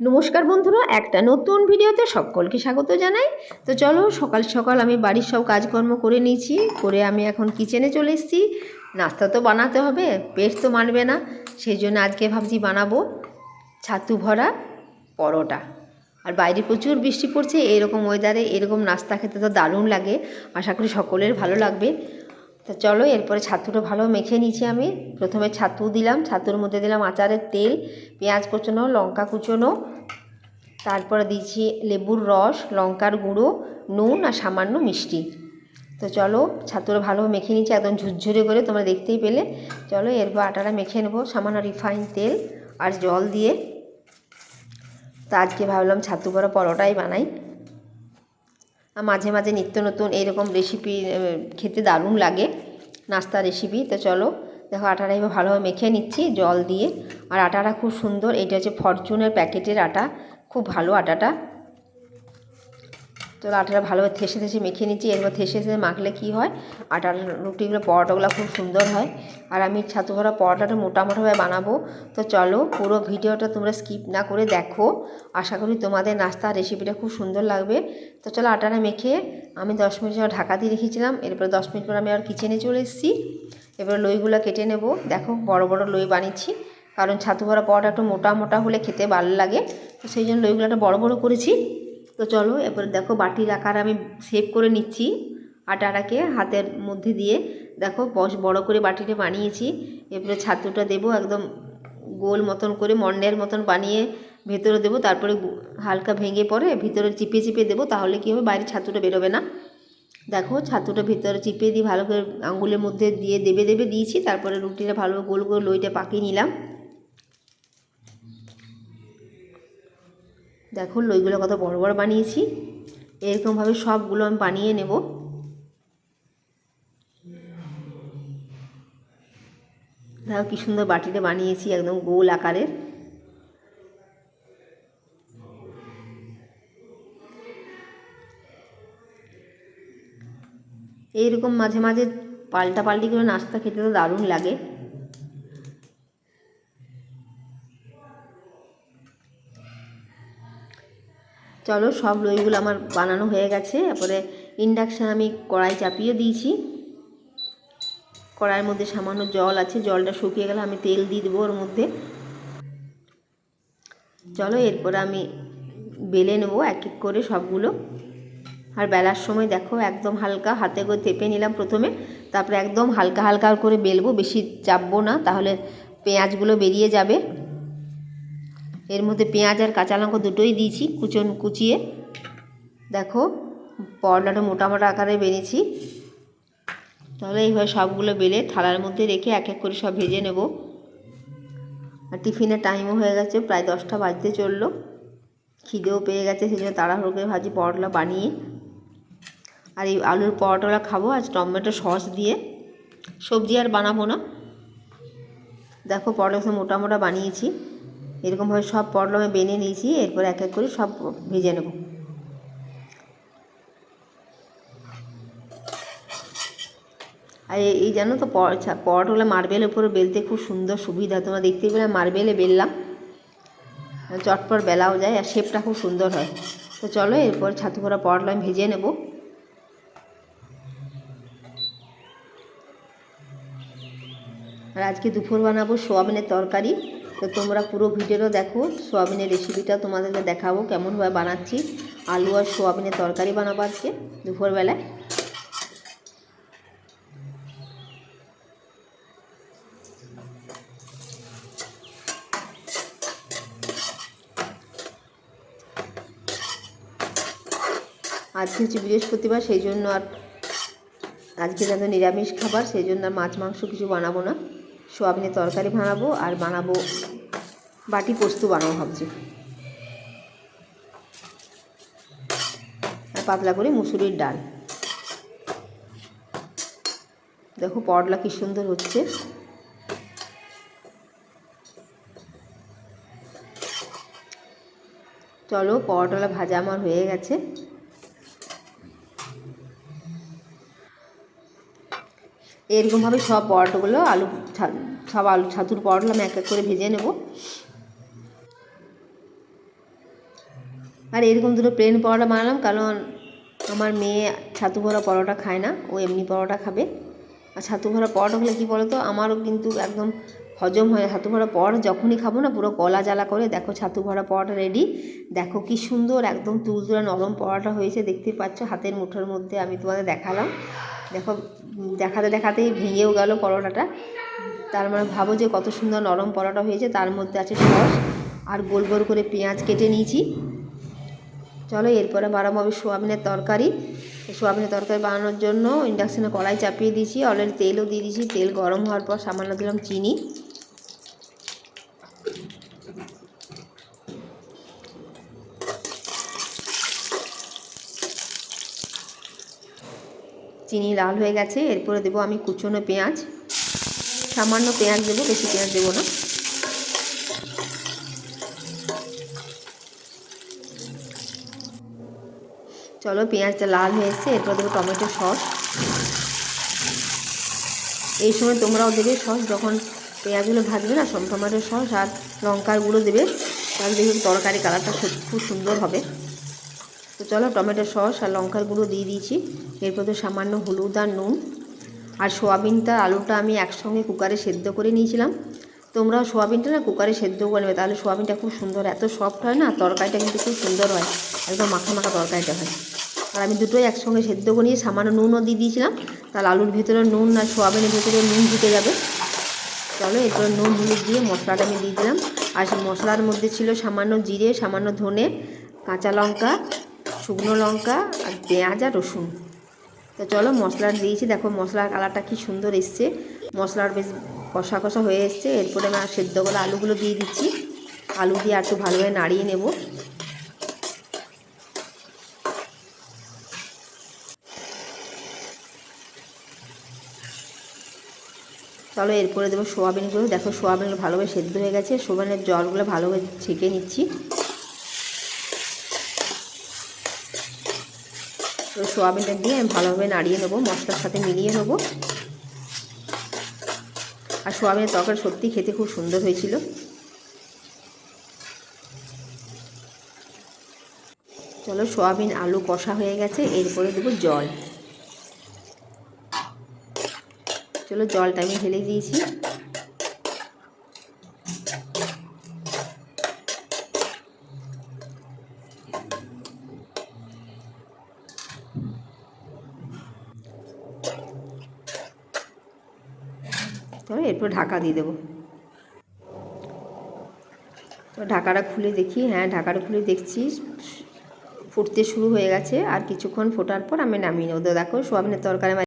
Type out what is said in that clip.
নমস্কার বন্ধুরা, একটা নতুন ভিডিওতে সকলকে স্বাগত জানাই। তো চলো, সকাল সকাল আমি বাড়ির সব কাজকর্ম করে নিয়েছি, করে আমি এখন কিচেনে চলে এসেছি। নাস্তা তো বানাতে হবে, পেট তো মানবে না, সেই জন্য আজকে ভাবছি বানাবো ছাতু ভরা পরোটা। আর বাইরে প্রচুর বৃষ্টি পড়ছে, এরকম ওয়েদারে এরকম নাস্তা খেতে তো দারুণ লাগে। আশা করি সকলের ভালো লাগবে। তো চলো, এরপরে ছাতুটা ভালো মেখে নিয়েছি আমি। প্রথমে ছাতু দিলাম, ছাতুর মধ্যে দিলাম আচারের তেল, পেঁয়াজ কুচোনো, লঙ্কা কুচোনো, তারপরে দিয়েছি লেবুর রস, লঙ্কার গুঁড়ো, নুন আর সামান্য মিষ্টি। তো চলো, ছাতুটা ভালোভাবে মেখে নিচ্ছি একদম ঝুরঝুরে করে, তোমরা দেখতেই পেলে। চলো, এরপর আটাটা মেখে নেব, সামান্য রিফাইন তেল আর জল দিয়ে। তো আজকে ভাবলাম ছাতু করা পরোটাই বানাই। মাঝে মাঝে নিত্য নতুন এইরকম রেসিপি খেতে দারুণ লাগে নাস্তা রেসিপি তো চলো, দেখো আটাটা এবার ভালোভাবে মেখে নিচ্ছি জল দিয়ে। আর আটাটা খুব সুন্দর, এটা হচ্ছে ফরচুনের প্যাকেটের আটা। খুব ভালো আটাটা। তো আটাটা ভালোভাবে থেসে থেসে মেখে নিচ্ছি। এরপর থেসে থেসে মাখলে কী হয়? আটার রুটিগুলো, পরোটাগুলো খুব সুন্দর হয়। আর আমি ছাতু ভরা পরোটাটা মোটা মোটাভাবে বানাবো। তো চলো পুরো ভিডিওটা তোমরা স্কিপ না করে দেখো। আশা করি তোমাদের নাস্তা রেসিপিটা খুব সুন্দর লাগবে। তো চলো আটাটা মেখে আমি দশ মিনিট ঢাকা দিয়ে রেখেছিলাম। এরপরে দশ মিনিট পর আমি আর কিচেনে চলে এসেছি। এবার লইগুলো কেটে নেব। দেখো বড় বড় লই বানিয়েছি। কারণ ছাতু ভরা পরোটা একটু মোটা মোটা হলে খেতে ভালো লাগে। তো সেই জন্য লইগুলো একটা বড়ো বড়ো করেছি। তো চলো এরপরে দেখো বাটির আকার আমি সেভ করে নিচ্ছি। আটাটাকে হাতের মধ্যে দিয়ে দেখো, বস বড় করে বাটিটা বানিয়েছি। এরপরে ছাতুটা দেবো একদম গোল মতন করে, মন্ডের মতন বানিয়ে ভেতরে দেবো। তারপরে হালকা ভেঙে পরে ভিতরে চিপে চিপে দেবো, তাহলে কী হবে? বাইরে ছাতুটা বেরোবে না। দেখো, ছাতুটা ভিতরে চিপে দিয়ে ভালো করে আঙুলের মধ্যে দিয়ে দেবে দেবে, দিয়েছি। তারপরে রুটিটা ভালো গোল করে লইটা পাকিয়ে নিলাম। দেখো লইগুলো কত বড় বড় বানিয়েছি। এরকমভাবে সবগুলো আমি বানিয়ে নেব। দেখো কি সুন্দর বাটিতে বানিয়েছি একদম গোল আকারের। এইরকম মাঝে মাঝে পাল্টা পাল্টি করে নাস্তা খেতে তো দারুণ লাগে। চলো সব লইগুলো আমার বানানো হয়ে গেছে তারপরে ইন্ডাকশান আমি কড়াই চাপিয়ে দিয়েছি। কড়াইয়ের মধ্যে সামান্য জল আছে, জলটা শুকিয়ে গেলে আমি তেল দিয়ে দেবো ওর মধ্যে। চলো এরপরে আমি বেলে নেব এক এক করে সবগুলো। আর বেলার সময় দেখো একদম হালকা হাতে করে তেপে নিলাম প্রথমে, তারপরে একদম হালকা হালকা করে বেলবো, বেশি চাপবো না, তাহলে পেঁয়াজগুলো বেরিয়ে যাবে। এর মধ্যে পেঁয়াজ আর কাঁচা লঙ্কা দুটোই দিয়েছি কুচন, কুচিয়ে। দেখো পরলাটা মোটা মোটা আকারে বেরিয়েছি তাহলে এইভাবে সবগুলো বেলে থালার মধ্যে রেখে এক এক করে সব ভেজে নেব। আর টিফিনের টাইমও হয়ে গেছে, প্রায় দশটা বাজতে চলল। খিদেও পেয়ে গেছে সেই জন্য তাড়াহুড়ো করে ভাজি পরোটা বানিয়ে। আর এই আলুর পরোটাগুলো খাব আজ টমেটো সস দিয়ে। সবজি আর বানাবো না। দেখো, পরোটা মোটা মোটা বানিয়েছি। এরকমভাবে সব পটল আমি বেনে নিয়েছি, এরপর এক এক করে সব ভেজে নেব। আর এই জানো তো পরোটাগুলো মার্বেলের উপরে বেলতে খুব সুন্দর সুবিধা, তোমরা দেখতে পেলে মার্বেলে বেললাম। চটপট বেলাও যায় আর শেপটা খুব সুন্দর হয়। তো চলো, এরপর ছাতু করা পরোটা আমি ভেজে নেব। আর আজকে দুপুর বানাবো সোয়াবিনের তরকারি। তো তোমরা পুরো ভিডিওটা দেখো, সোয়াবিনের রেসিপিটা তোমাদেরকে দেখাবো কেমনভাবে বানাচ্ছি। আলু আর সোয়াবিনের তরকারি বানাবো আজকে দুপুরবেলায়। আজকে হচ্ছে বৃহস্পতিবার, সেই জন্য আর আজকে যাতে নিরামিষ খাবার, সেই জন্য আর মাছ মাংস কিছু বানাবো না। সোয়াবিনের তরকারি বানাবো আর বানাবো বাটি পোস্ত বানাবো ভাবছি। আর পাতলা করে মুসুরির ডাল। দেখো পটলা কি সুন্দর হচ্ছে। চলো পরোটালা ভাজা আমার হয়ে গেছে। এরকমভাবে সব পরোটাগুলো আলু সব আলু, ছাতুর পরোটা আমি এক এক করে ভেজে নেব। আর এরকম দুটো প্লেন পরোটা বানালাম, কারণ আমার মেয়ে ছাতু ভরা পরোটা খায় না, ও এমনি পরোটা খাবে। আর ছাতু ভরা পরোটা হলে কী বলো তো আমারও কিন্তু একদম হজম হয়। ছাতু ভরা পরোটা যখনই খাব না, পুরো কলা জ্বালা করে দেখো ছাতু ভরা পরোটা রেডি দেখো কি সুন্দর একদম তুলতুলা নরম পরোটা হয়েছে, দেখতে পাচ্ছ হাতের মুঠোর মধ্যে আমি তোমাদের দেখালাম। দেখো, দেখাতে দেখাতেই ভেঙেও গেল পরোটাটা। তার মানে ভাবো যে কত সুন্দর নরম পরোটা হয়েছে, তার মধ্যে আছে সস আর গোল গোল করে পেঁয়াজ কেটে নিয়েছি। চলো, এরপরে বানাবো আমি সোয়াবিনের তরকারি। সোয়াবিনের তরকারি বানানোর জন্য ইন্ডাকশানে কড়াই চাপিয়ে দিয়েছি। অলরেডি তেলও দিয়ে দিয়েছি। তেল গরম হওয়ার পর সামান্য দিলাম চিনি। চিনি লাল হয়ে গেছে। এরপরে দেবো আমি কুচনো পেঁয়াজ। সামান্য পেঁয়াজ দেবো, বেশি পেঁয়াজ দেবো না। চলো পেঁয়াজটা লাল হয়ে এসছে, এরপর দেবো টমেটো সস। এই সময় তোমরাও দেবে সস, যখন পেঁয়াজগুলো ভাজবে না, সব টমেটো সস আর লঙ্কার গুঁড়ো দেবে, তাহলে দেখবে তরকারি কালারটা খুব সুন্দর হবে। তো চলো টমেটো সস আর লঙ্কার গুঁড়ো দিয়ে দিয়েছি, এরপর তো সামান্য হলুদ আর নুন। আর সোয়াবিনটা, আলুটা আমি একসঙ্গে কুকারে সেদ্ধ করে নিয়েছিলাম। তোমরাও সোয়াবিনটা না কুকারে সেদ্ধ করে নেবে, তাহলে সোয়াবিনটা খুব সুন্দর এত সফট হয় না, তরকারিটা কিন্তু খুব সুন্দর হয়, একদম মাখা মাখা তরকারিটা হয়। আর আমি দুটোই একসঙ্গে সেদ্ধ করে নিয়ে সামান্য নুনও দিয়ে দিয়েছিলাম, তাহলে আলুর ভিতরে নুন আর সোয়াবিনের ভিতরে নুন ঢুকে যাবে। চলো এরপরে নুন, হলুদ দিয়ে মশলাটা আমি দিয়ে দিলাম। আর সেই মশলার মধ্যে ছিল সামান্য জিরে, সামান্য ধনে, কাঁচা লঙ্কা, শুকনো লঙ্কা আর পেঁয়াজ আর রসুন। তো চলো মশলা দিয়েছি, দেখো মশলার কালারটা কি সুন্দর এসছে। মশলার বেশ কষা কষা হয়ে এসছে। এরপরে আমি আর সেদ্ধ করা আলুগুলো দিয়ে দিচ্ছি। আলু দিয়ে আর একটু ভালোভাবে নাড়িয়ে নেব। চলো এরপরে দেবো সোয়াবিনগুলো। দেখো সোয়াবিনগুলো ভালোভাবে সেদ্ধ হয়ে গেছে। সোয়াবিনের জলগুলো ভালোভাবে ছেঁকে নিচ্ছি। তো সোয়াবিনটা দিয়ে আমি ভালোভাবে নাড়িয়ে নেব, মশলার সাথে মিলিয়ে নেব। আর সোয়াবিনের তরকারি সত্যি খেতে খুব সুন্দর হয়েছিল। চলো সোয়াবিন, আলু কষা হয়ে গেছে, এরপরে দেবো জল। চলো জলটা আমি ঢেলে দিয়েছি। তবে এরপর ঢাকা দিয়ে দেবো। তো ঢাকাটা খুলে দেখি হ্যাঁ ঢাকাটা খুলে দেখছি। ফুটতে শুরু হয়ে গেছে, আর কিছুক্ষণ ফোটার পর আমি নামিয়ে নেব। দেখো, সোয়াবিনের তরকারি